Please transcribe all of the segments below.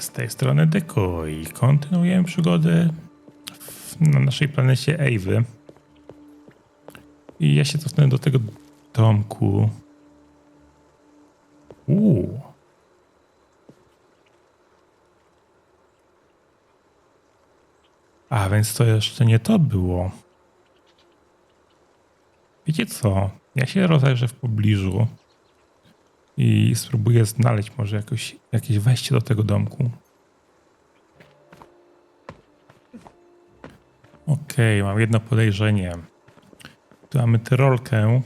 z tej strony Deko i kontynuujemy przygodę w, na naszej planecie Ewy. I ja się cofnę do tego domku. Uuu. A więc to jeszcze nie to było. Wiecie co? Ja się rozejrzę w pobliżu i spróbuję znaleźć może jakoś, jakieś wejście do tego domku. Okej, mam jedno podejrzenie. Tu mamy tyrolkę,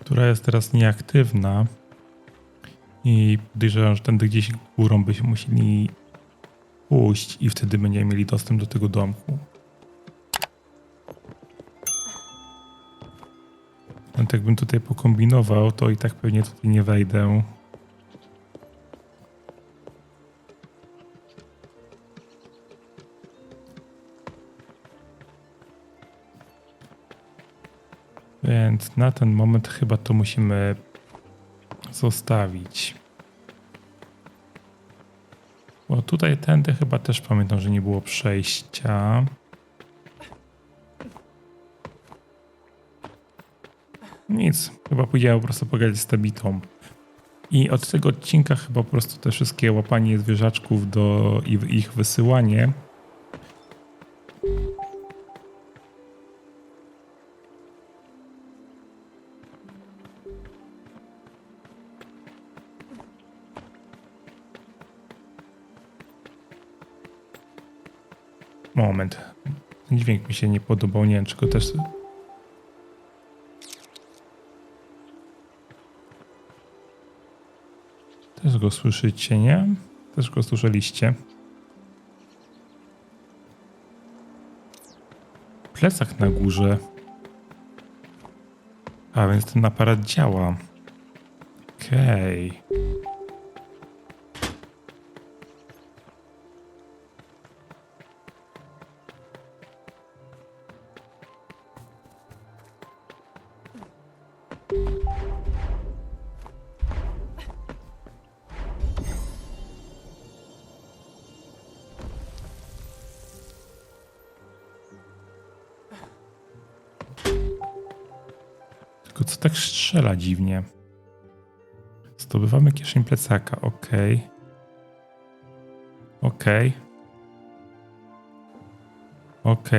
która jest teraz nieaktywna i podejrzewam, że tędy gdzieś górą byśmy musieli pójść i wtedy będziemy mieli dostęp do tego domku. Nawet jakbym tutaj pokombinował, to i tak pewnie tutaj nie wejdę. Więc na ten moment chyba to musimy zostawić. Bo tutaj tędy chyba też pamiętam, że nie było przejścia. Nic, chyba pójdziemy po prostu pogadać z Tabitą. I od tego odcinka chyba po prostu te wszystkie łapanie zwierzaczków do ich wysyłanie. Moment. Dźwięk mi się nie podobał. Nie wiem, czy go też go słyszycie, nie? Też go słyszeliście. Plecak na górze. A więc ten aparat działa. Okej. Okay. Co tak strzela dziwnie? Zdobywamy kieszeń plecaka, ok. Ok. Ok.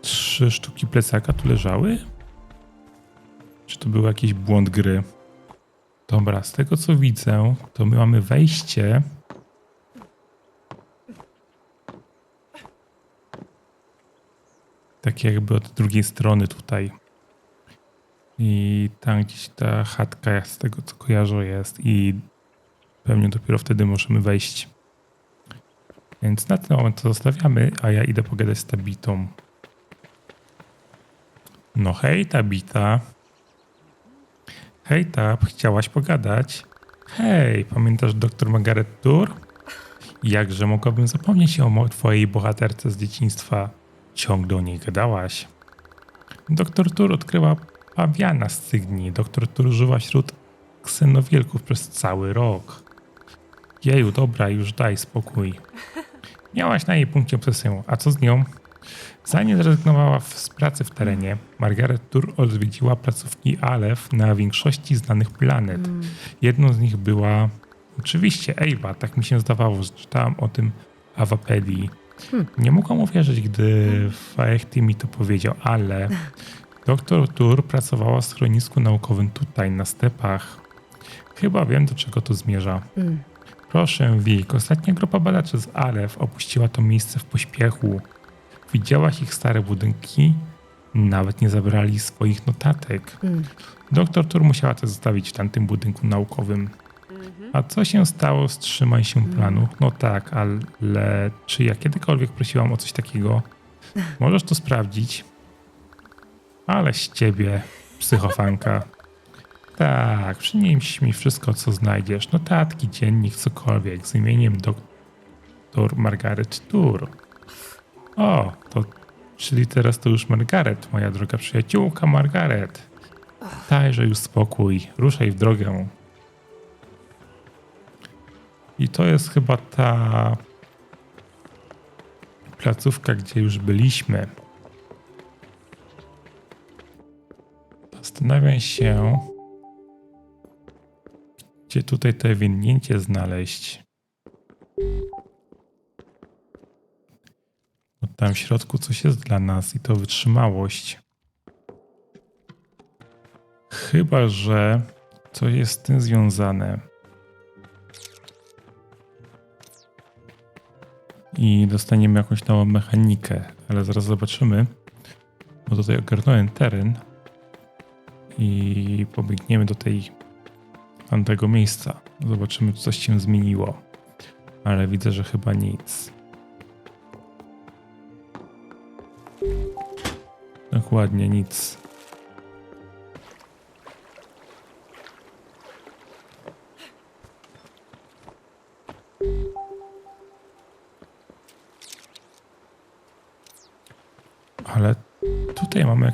Trzy sztuki plecaka tu leżały? Czy to był jakiś błąd gry? Dobra, z tego co widzę, to my mamy wejście. Tak jakby od drugiej strony tutaj. I tam gdzieś ta chatka z tego co kojarzę jest i pewnie dopiero wtedy możemy wejść. Więc na ten moment to zostawiamy, a ja idę pogadać z Tabitą. No hej Tabita. Hej Tab, chciałaś pogadać? Hej, pamiętasz dr Margaret Tour? Jakże mogłabym zapomnieć o twojej bohaterce z dzieciństwa? Ciągle o niej gadałaś. Doktor Tur odkryła pawiana z tych dni. Doktor Tur żyła wśród ksenowielków przez cały rok. Jeju, dobra, już daj spokój. Miałaś na jej punkcie obsesję, a co z nią? Zanim zrezygnowała z pracy w terenie, Margaret Tur odwiedziła placówki Aleph na większości znanych planet. Mm. Jedną z nich była oczywiście Ewa, tak mi się zdawało, że czytałam o tym Awapedii. Hmm. Nie mogłam uwierzyć, gdy Faechty mi to powiedział, ale doktor Tur pracowała w schronisku naukowym tutaj, na stepach. Chyba wiem, do czego to zmierza. Hmm. Proszę, Wik, ostatnia grupa badaczy z Alef opuściła to miejsce w pośpiechu. Widziałaś ich stare budynki? Nawet nie zabrali swoich notatek. Hmm. Doktor Tur musiała to zostawić w tamtym budynku naukowym. A co się stało z trzymaj się planu? No tak, ale czy ja kiedykolwiek prosiłam o coś takiego? Możesz to sprawdzić. Ale z ciebie, psychofanka. Tak, przynieś mi wszystko, co znajdziesz. Notatki, dziennik, cokolwiek z imieniem doktor Margaret Tour. O, to czyli teraz to już Margaret, moja droga przyjaciółka Margaret. Dajże już spokój, ruszaj w drogę. I to jest chyba ta placówka, gdzie już byliśmy. Zastanawiam się, gdzie tutaj to winnięcie znaleźć. Bo tam w środku coś jest dla nas i to wytrzymałość. Chyba, że coś jest z tym związane. I dostaniemy jakąś nową mechanikę, ale zaraz zobaczymy. Bo tutaj ogarnąłem teren i pobiegniemy do tej tamtego miejsca. Zobaczymy, czy coś się zmieniło. Ale widzę, że chyba nic. Dokładnie nic.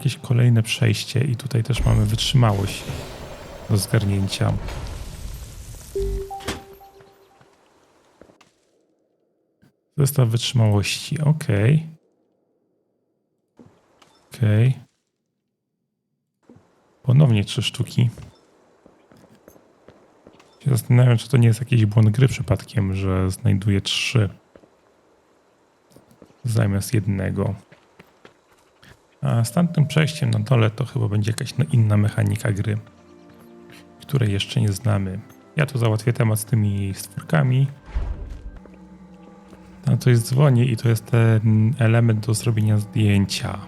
Jakieś kolejne przejście i tutaj też mamy wytrzymałość do zgarnięcia. Zestaw wytrzymałości, ok. Ok. Ponownie trzy sztuki. Się zastanawiam, czy to nie jest jakiś błąd gry przypadkiem, że znajduję trzy zamiast jednego. A z tamtym przejściem na dole to chyba będzie jakaś no, inna mechanika gry, której jeszcze nie znamy. Ja tu załatwię temat z tymi stwórkami. Tam coś dzwoni i to jest ten element do zrobienia zdjęcia.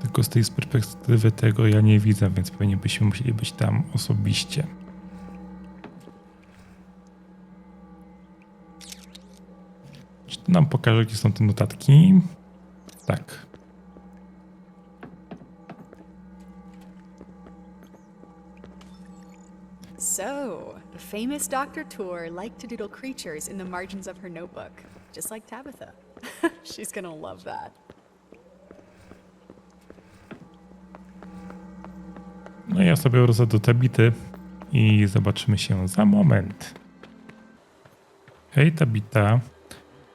Tylko z tej perspektywy tego ja nie widzę, więc pewnie byśmy musieli być tam osobiście. Czy to nam pokaże, gdzie są te notatki? Tak. So, the famous Dr. Tour liked to doodle creatures in the margins of her notebook, just like Tabitha. She's gonna love that. No ja sobie wrócę do Tabity i zobaczymy się za moment. Hej Tabita,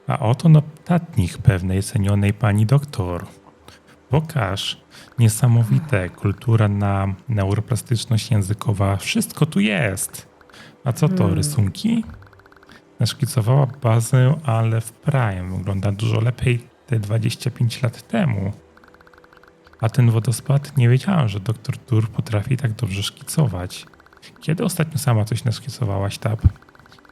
a oto notatnik pewnej cenionej pani doktor. Pokaż. Niesamowite. Kultura na neuroplastyczność językowa. Wszystko tu jest. A co to, rysunki? Naszkicowała bazę, ale w Prime. Wygląda dużo lepiej te 25 lat temu. A ten wodospad nie wiedziałam, że doktor Tur potrafi tak dobrze szkicować. Kiedy ostatnio sama coś naszkicowałaś, Tab?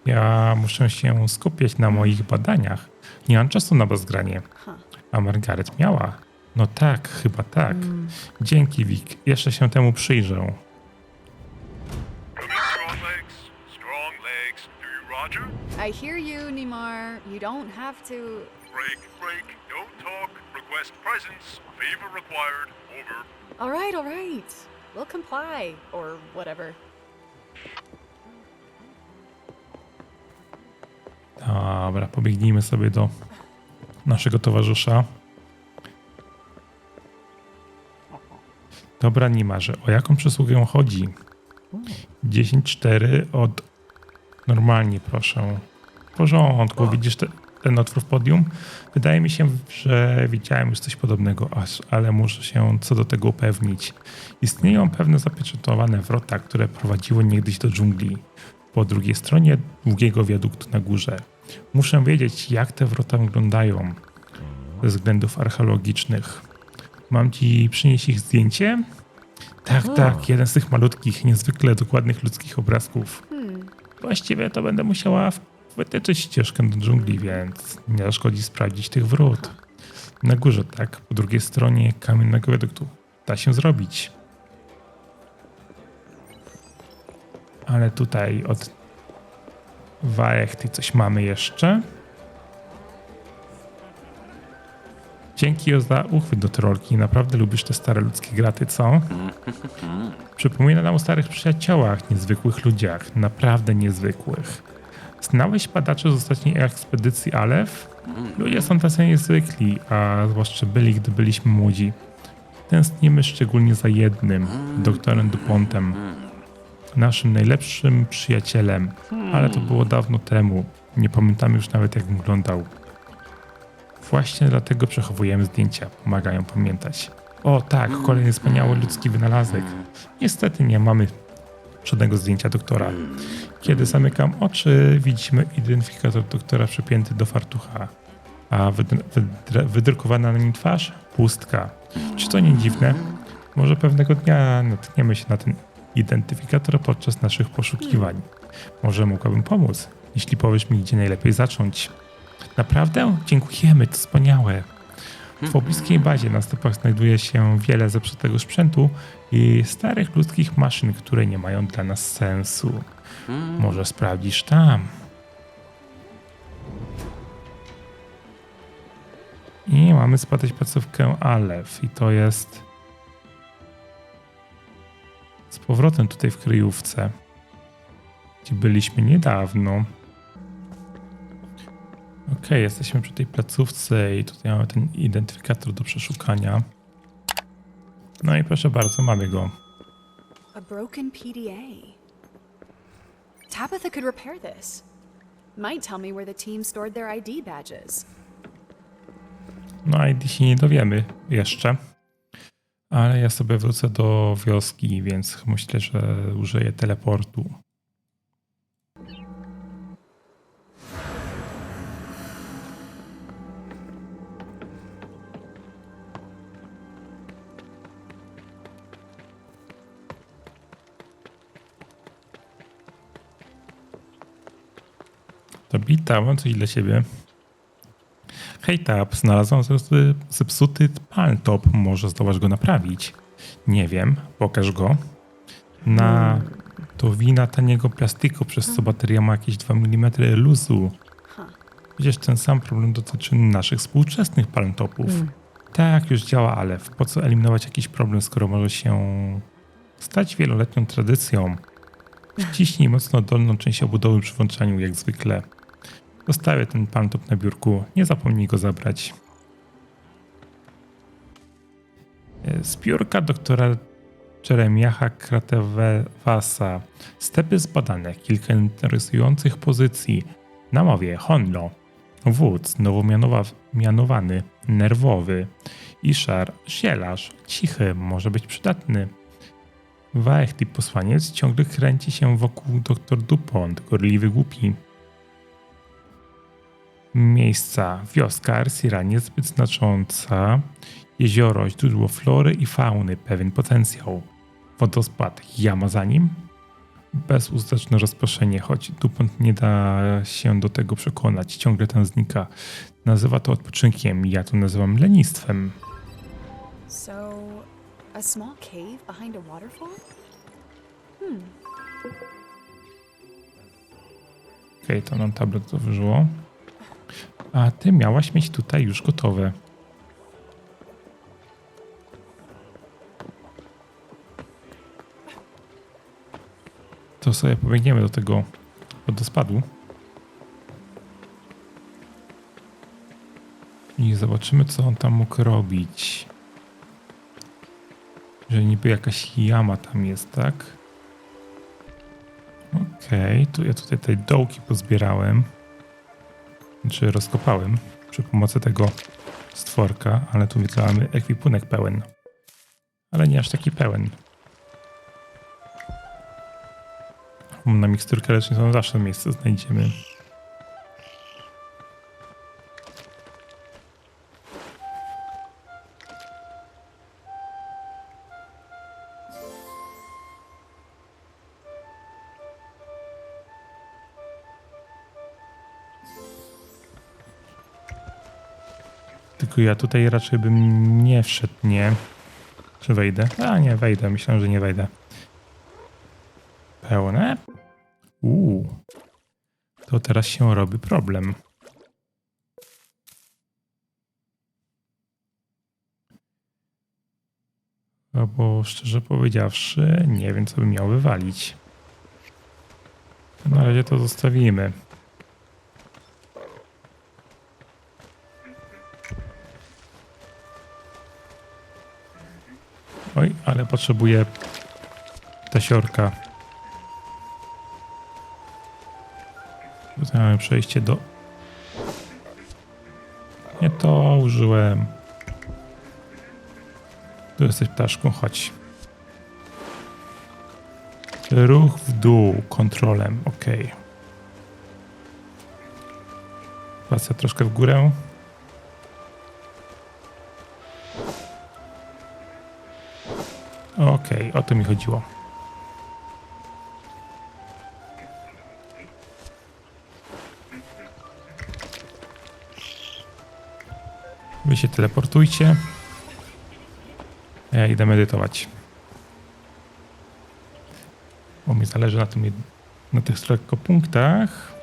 Ja muszę się skupiać na moich badaniach. Nie mam czasu na bezgranie. A Margaret miała. No tak, chyba tak. Dzięki, Wik. Jeszcze się temu przyjrzę. You need strong legs. Strong legs. Do you, Roger? I hear you, Nimar. You don't have to. Break, break. Don't talk. Request presence. Favor required. Over. All right, all right. We'll comply, or whatever. Dobra, pobiegnijmy sobie do naszego towarzysza. Dobra, Nimarze, o jaką przysługę chodzi? 10-4 od... Normalnie, proszę. W porządku, widzisz te, ten otwór w podium? Wydaje mi się, że widziałem już coś podobnego, aż, ale muszę się co do tego upewnić. Istnieją pewne zapieczętowane wrota, które prowadziły niegdyś do dżungli. Po drugiej stronie długiego wiaduktu na górze. Muszę wiedzieć, jak te wrota wyglądają ze względów archeologicznych. Mam ci przynieść ich zdjęcie? Tak, tak, jeden z tych malutkich, niezwykle dokładnych ludzkich obrazków. Właściwie to będę musiała wytyczyć ścieżkę do dżungli, więc nie zaszkodzi sprawdzić tych wrót. Na górze, tak, po drugiej stronie kamiennego wiaduktu. Da się zrobić. Ale tutaj od Waechty coś mamy jeszcze. Dzięki za uchwyt do trolki. Naprawdę lubisz te stare ludzkie graty, co? Przypomina nam o starych przyjaciołach, niezwykłych ludziach. Naprawdę niezwykłych. Znałeś badaczy z ostatniej ekspedycji Alef? Ludzie są tacy niezwykli, a zwłaszcza byli, gdy byliśmy młodzi. Tęsknimy szczególnie za jednym, doktorem Dupontem. naszym najlepszym przyjacielem, ale to było dawno temu. Nie pamiętam już nawet jak wyglądał. Właśnie dlatego przechowujemy zdjęcia, pomagają pamiętać. O tak, kolejny wspaniały ludzki wynalazek. Niestety nie mamy żadnego zdjęcia doktora. Kiedy zamykam oczy, widzimy identyfikator doktora przypięty do fartucha, a wydr- wydr- wydrukowana na nim twarz pustka. Czy to nie dziwne? Może pewnego dnia natkniemy się na ten identyfikator podczas naszych poszukiwań. Może mogłabym pomóc, jeśli powiesz mi, gdzie najlepiej zacząć. Naprawdę? Dziękujemy, to wspaniałe. W pobliskiej bazie na stopach znajduje się wiele zepsutego sprzętu i starych ludzkich maszyn, które nie mają dla nas sensu. Może sprawdzisz tam. I mamy spadać placówkę Aleph i to jest z powrotem tutaj w kryjówce, gdzie byliśmy niedawno. Ok, jesteśmy przy tej placówce i tutaj mamy ten identyfikator do przeszukania. No i proszę bardzo, mamy go. A broken PDA. Tabitha could repair this. Might tell me where the team stored their ID badges. No i się nie dowiemy jeszcze. Ale ja sobie wrócę do wioski, więc myślę, że użyję teleportu. Bita, mam coś dla ciebie. Hej Tab, znalazłam zepsuty, paltop. Może zdołasz go naprawić? Nie wiem, pokaż go. Na to wina taniego plastiku, przez co bateria ma jakieś 2 mm luzu. Przecież ten sam problem dotyczy naszych współczesnych paltopów. Tak, już działa, ale po co eliminować jakiś problem, skoro może się stać wieloletnią tradycją? Wciśnij mocno dolną część obudowy przy włączaniu, jak zwykle. Zostawię ten paltop na biurku. Nie zapomnij go zabrać. E, Z biurka doktora Jeremiacha Kratewasa. Stepy zbadane, kilka interesujących pozycji. Na mowie Honlo. Wódz, nowo mianowa- mianowany, nerwowy. Ishar, zielarz, cichy, może być przydatny. Waechty, posłaniec, ciągle kręci się wokół dr Dupont, gorliwy głupi. Miejsca. Wioska Arsira niezbyt znacząca. Jezioro, źródło flory i fauny, pewien potencjał. Wodospad, jama za nim. Bezuzdeczne rozproszenie, choć Dupont nie da się do tego przekonać. Ciągle tam znika. Nazywa to odpoczynkiem, ja to nazywam lenistwem. So, a small cave behind a waterfall? Okej, to nam tablet dowyżyło. A ty miałaś mieć tutaj już gotowe. To sobie pobiegniemy do tego wodospadu. I zobaczymy, co on tam mógł robić. Że niby jakaś jama tam jest, tak? Okej, tu ja tutaj te dołki pozbierałem. Czy rozkopałem przy pomocy tego stworka, ale tu widzę, mamy ekwipunek pełen. Ale nie aż taki pełen. Na miksturkę leczniczą zawsze miejsce znajdziemy. Ja tutaj raczej bym nie wszedł, nie? Czy wejdę? A nie, wejdę. Myślałem, że nie wejdę. Pełne? Uuu. To teraz się robi problem. Albo szczerze powiedziawszy, nie wiem, co bym miał wywalić. Na razie to zostawimy. ale potrzebuję tasiorka. Tutaj mamy przejście do... Nie to użyłem. Tu jesteś ptaszką, chodź. Ruch w dół, kontrolem, ok. Płacę troszkę w górę. Okej, o to mi chodziło. Wy się teleportujcie. Ja idę medytować. Bo mi zależy na tym, na tych punktach.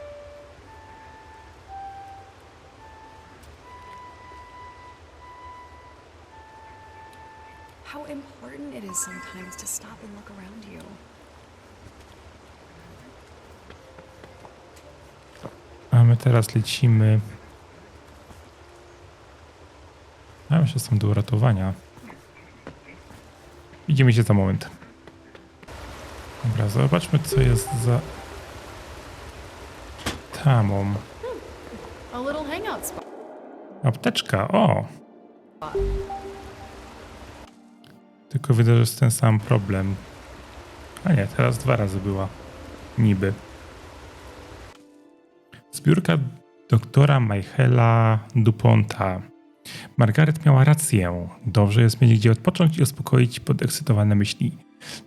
My teraz lecimy. Ja myślę, że są do uratowania. Widzimy się za moment. Dobra, zobaczmy, co jest za tamą. Apteczka, o! Tylko że jest ten sam problem. A nie, teraz dwa razy była. Niby. Zbiórka doktora Michaela Duponta. Margaret miała rację. Dobrze jest mieć gdzie odpocząć i uspokoić podekscytowane myśli.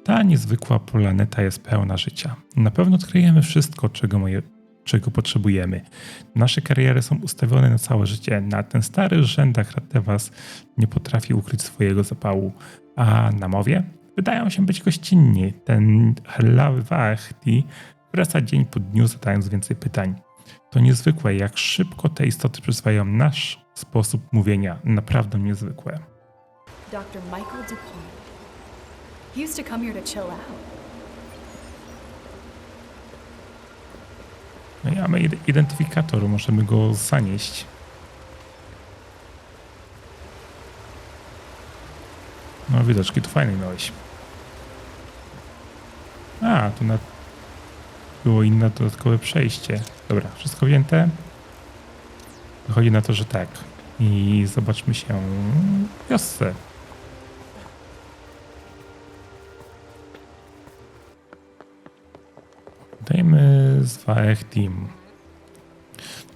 Ta niezwykła planeta jest pełna życia. Na pewno odkryjemy wszystko, czego, moje, czego potrzebujemy. Nasze kariery są ustawione na całe życie. Na ten stary rzędach Ratewas nie potrafi ukryć swojego zapału. A na mowie wydają się być gościnni. Ten herlawy Wachti wraca dzień po dniu zadając więcej pytań. To niezwykłe, jak szybko te istoty przyswajają nasz sposób mówienia. Naprawdę niezwykłe. Dr. Michael DuPont. He used to come here to chill out. No i mamy id- identyfikator, możemy go zanieść. No widoczki tu fajnie miałeś. A, tu na... było inne dodatkowe przejście. Dobra, wszystko wzięte? Wychodzi na to, że tak. I zobaczmy się w wiosce. Dajmy z Waechtim.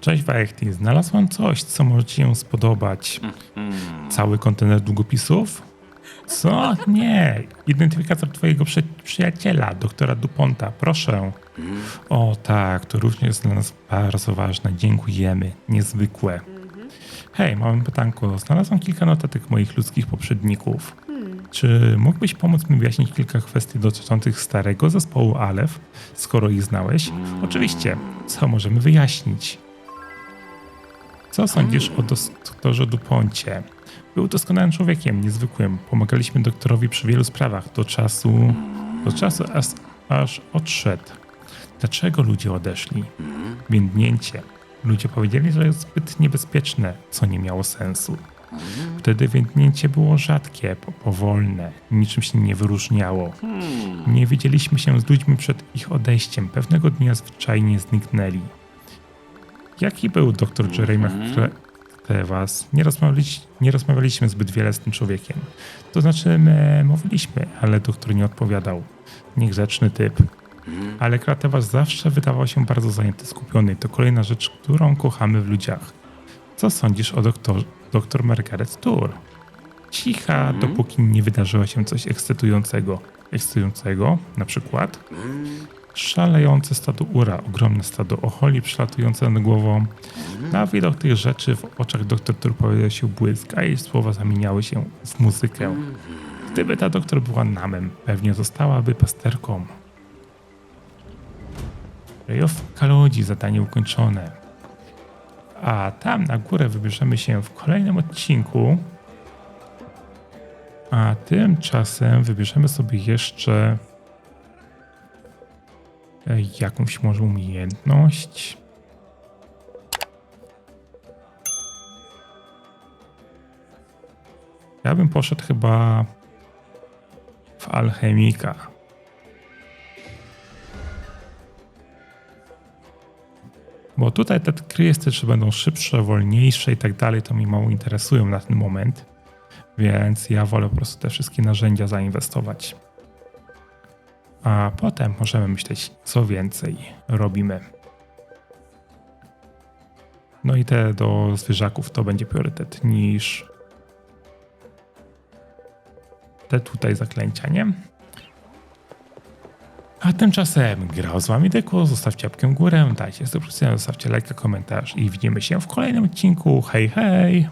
Cześć Waechtim, znalazłam coś, co może ci się spodobać. Cały kontener długopisów? Co? Nie. Identyfikator twojego przy, przyjaciela, doktora Duponta. Proszę. O tak, to również jest dla nas bardzo ważne. Dziękujemy. Niezwykłe. Hej, mam pytanko. Znalazłam kilka notatek moich ludzkich poprzedników. Czy mógłbyś pomóc mi wyjaśnić kilka kwestii dotyczących starego zespołu Alef, skoro ich znałeś? Oczywiście. Co możemy wyjaśnić? Co sądzisz o doktorze Duponcie? Był doskonałym człowiekiem, niezwykłym. Pomagaliśmy doktorowi przy wielu sprawach do czasu, do czasu aż, aż odszedł. Dlaczego ludzie odeszli? Więdnięcie. Ludzie powiedzieli, że jest zbyt niebezpieczne, co nie miało sensu. Wtedy więdnięcie było rzadkie, po- powolne, niczym się nie wyróżniało. Nie widzieliśmy się z ludźmi przed ich odejściem. Pewnego dnia zwyczajnie zniknęli. Jaki był doktor Jeremiah Tevas? Nie, rozmawialiś, nie rozmawialiśmy zbyt wiele z tym człowiekiem. To znaczy, my mówiliśmy, ale doktor nie odpowiadał. Niegrzeczny typ. Ale Kratewas zawsze wydawał się bardzo zajęty, skupiony. To kolejna rzecz, którą kochamy w ludziach. Co sądzisz o doktor, doktor Margaret Tour? Cicha, dopóki nie wydarzyło się coś ekscytującego. Ekscytującego, na przykład szalejące stado ura, ogromne stado ocholi przelatujące nad głową. Na widok tych rzeczy w oczach doktor Tour pojawił się błysk, a jej słowa zamieniały się w muzykę. Gdyby ta doktor była namem, pewnie zostałaby pasterką. Rejowka ludzi, zadanie ukończone. A tam na górę wybierzemy się w kolejnym odcinku. A tymczasem wybierzemy sobie jeszcze e, jakąś może umiejętność. Ja bym poszedł chyba w alchemika. Bo tutaj te kryjestry, czy będą szybsze, wolniejsze i tak dalej, to mi mało interesują na ten moment. Więc ja wolę po prostu te wszystkie narzędzia zainwestować. A potem możemy myśleć, co więcej robimy. No i te do zwierzaków to będzie priorytet niż te tutaj zaklęcia, nie? A tymczasem grał z wami Dyku, zostawcie łapkę w górę, dajcie subskrypcję, zostawcie lajka, komentarz i widzimy się w kolejnym odcinku. Hej, hej!